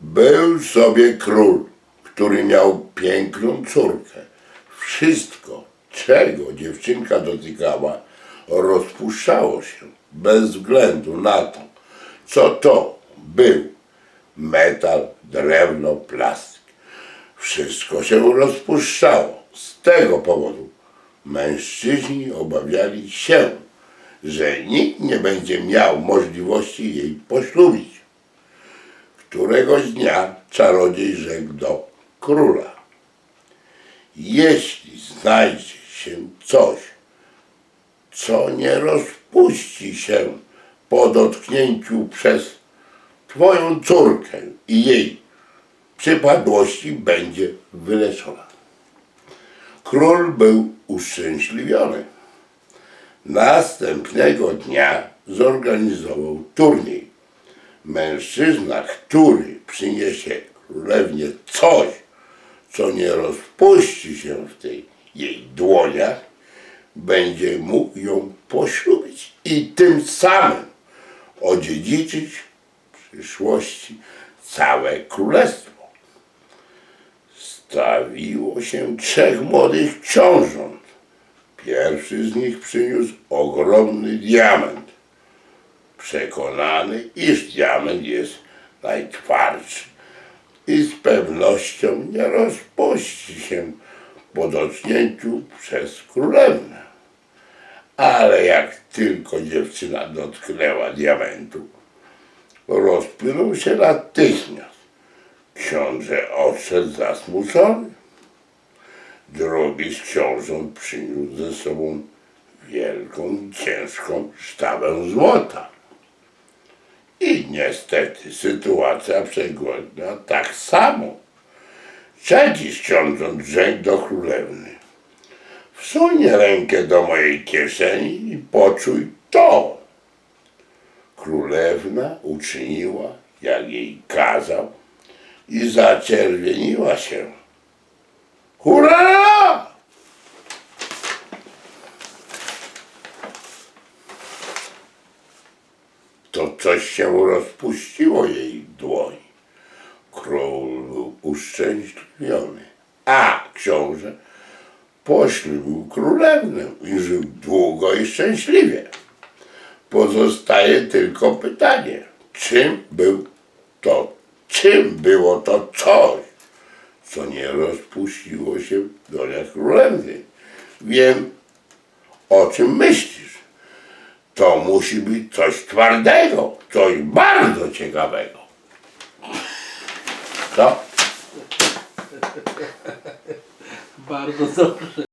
Był sobie król, który miał piękną córkę. Wszystko, czego dziewczynka dotykała, rozpuszczało się bez względu na to, co to był metal, drewno, plastik. Wszystko się rozpuszczało. Z tego powodu mężczyźni obawiali się, że nikt nie będzie miał możliwości jej poślubić. Któregoś dnia czarodziej rzekł do króla: Jeśli znajdzie się coś, co nie rozpuści się po dotknięciu przez Twoją córkę i jej przypadłości, będzie wyleczona. Król był uszczęśliwiony. Następnego dnia zorganizował turniej. Mężczyzna, który przyniesie królewnie coś, co nie rozpuści się w tej jej dłoniach, będzie mógł ją poślubić i tym samym odziedziczyć w przyszłości całe królestwo. Stawiło się trzech młodych książąt. Pierwszy z nich przyniósł ogromny diament przekonany, iż diament jest najtwardszy i z pewnością nie rozpuści się po dotknięciu przez królewnę. Ale jak tylko dziewczyna dotknęła diamentu, rozpłynął się natychmiast. Książę odszedł zasmucony. Drugi z książąt przyniósł ze sobą wielką, ciężką sztabę złota. Niestety sytuacja przegląda tak samo. Trzeci książąt rzekł do królewny. Wsuń rękę do mojej kieszeni i poczuj to. Królewna uczyniła, jak jej kazał i zaczerwieniła się. To coś się rozpuściło jej dłoni. Król był uszczęśliwiony, a książę poślubił królewnę i żył długo i szczęśliwie. Pozostaje tylko pytanie, czym był to, czym było to coś, co nie rozpuściło się w doniach królewny. Wiem, o czym myślisz. Musi być coś twardego, coś bardzo ciekawego. Co? Bardzo dobrze.